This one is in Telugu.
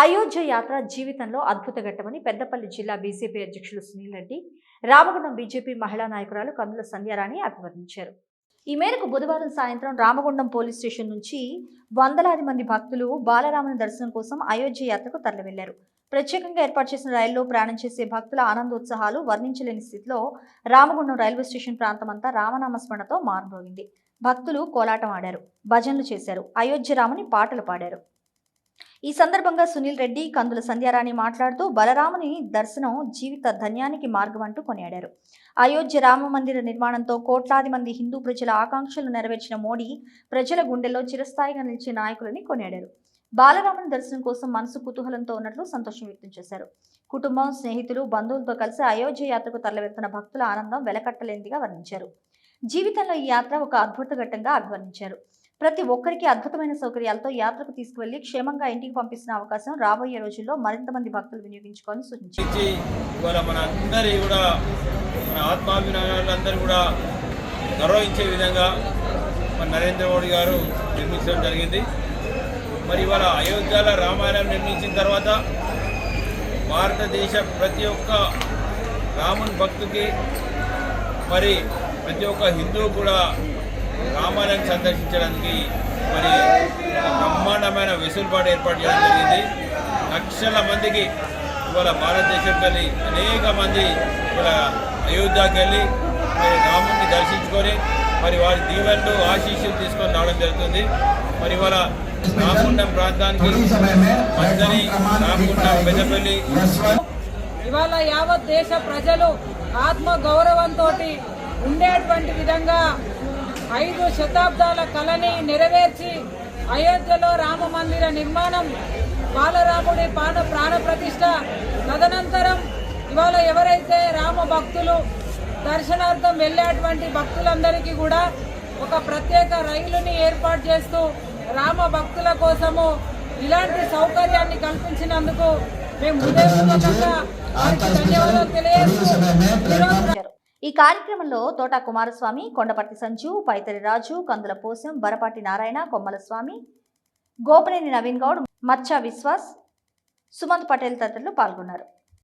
అయోధ్య యాత్ర జీవితంలో అద్భుత ఘట్టమని పెద్దపల్లి జిల్లా బీజేపీ అధ్యక్షులు సునీల్ రెడ్డి రామగుండం బీజేపీ మహిళా నాయకురాలు కందుల సంధ్యారాణి అభివర్ణించారు. ఈ మేరకు బుధవారం సాయంత్రం రామగుండం పోలీస్ స్టేషన్ నుంచి వందలాది మంది భక్తులు బాలరాముని దర్శనం కోసం అయోధ్య యాత్రకు తరలివెళ్ళారు. ప్రత్యేకంగా ఏర్పాటు చేసిన రైల్లో ప్రయాణం చేసే భక్తుల ఆనందోత్సాహాలు వర్ణించలేని స్థితిలో రామగుండం రైల్వే స్టేషన్ ప్రాంతమంతా రామనామస్మరణతో మారుమోగింది భక్తులు కోలాటం ఆడారు భజనలు చేశారు అయోధ్య రాముని పాటలు పాడారు. ఈ సందర్భంగా సునీల్ రెడ్డి కందుల సంధ్యారాణి మాట్లాడుతూ బలరాముని దర్శనం జీవిత ధన్యానికి మార్గం అంటూ కొనియాడారు. అయోధ్య రామ మందిర నిర్మాణంతో కోట్లాది మంది హిందూ ప్రజల ఆకాంక్షలు నెరవేర్చిన మోడీ ప్రజల గుండెల్లో చిరస్థాయిగా నిలిచే నాయకులని కొనియాడారు. బాలరాముని దర్శనం కోసం మనసు కుతూహలంతో ఉన్నట్లు సంతోషం వ్యక్తం చేశారు. కుటుంబం స్నేహితులు బంధువులతో కలిసి అయోధ్య యాత్రకు తరలివెళ్తున్న భక్తుల ఆనందం వెలకట్టలేనిదిగా వర్ణించారు. జీవితంలో ఈ యాత్ర ఒక అద్భుత ఘట్టంగా అభివర్ణించారు. ప్రతి ఒక్కరికి అద్భుతమైన సౌకర్యాలతో యాత్రకు తీసుకువెళ్ళి క్షేమంగా ఇంటికి పంపిస్తున్న అవకాశం రాబోయే రోజుల్లో మరింత మంది భక్తులు వినియోగించుకోవాలని సూచించారు. మన అందరి కూడా మన కూడా గౌరవించే విధంగా మన నరేంద్ర మోడీ గారు నిర్మించడం జరిగింది. మరి ఇవాళ అయోధ్యలో రామాయణం నిర్మించిన తర్వాత భారతదేశ ప్రతి ఒక్క రాముని భక్తుకి మరి ప్రతి ఒక్క హిందువు కూడా రామాలయం సందర్శించడానికి మరి బ్రహ్మాండమైన వెసులుబాటు ఏర్పాటు చేయడం జరిగింది. లక్షల మందికి ఇవాళ భారతదేశంకి వెళ్ళి అనేక మంది ఇవాళ అయోధ్యకి వెళ్ళి మరి రాముడిని దర్శించుకొని మరి వారి దీవెనలు ఆశీస్సులు తీసుకొని రావడం జరుగుతుంది. మరి ఇవాళ రామగుండం ప్రాంతానికి మందని రామగుండం పెద్దపల్లి ఇవాళ యావత్ దేశ ప్రజలు ఆత్మ గౌరవంతో ఉండేటువంటి విధంగా ఐదు శతాబ్దాల కళని నెరవేర్చి అయోధ్యలో రామ మందిర నిర్మాణం బాలరాముడి పాన ప్రాణ ప్రతిష్ట తదనంతరం ఇవాళ ఎవరైతే రామ భక్తులు దర్శనార్థం వెళ్ళేటువంటి భక్తులందరికీ కూడా ఒక ప్రత్యేక రైలుని ఏర్పాటు చేస్తూ రామ భక్తుల కోసము ఇలాంటి సౌకర్యాన్ని కల్పించినందుకు మేము హృదయపూర్వకంగా వారికి ధన్యవాదాలు తెలియజేస్తూ ఈ కార్యక్రమంలో తోట కుమారస్వామి కొండపర్తి సంజు పైతరి రాజు కందుల పోసం బరపాటి నారాయణ కొమ్మల స్వామి గోపనేని నవీన్ గౌడ్ మచ్చా విశ్వాస్ సుమంత్ పటేల్ తదితరులు పాల్గొన్నారు.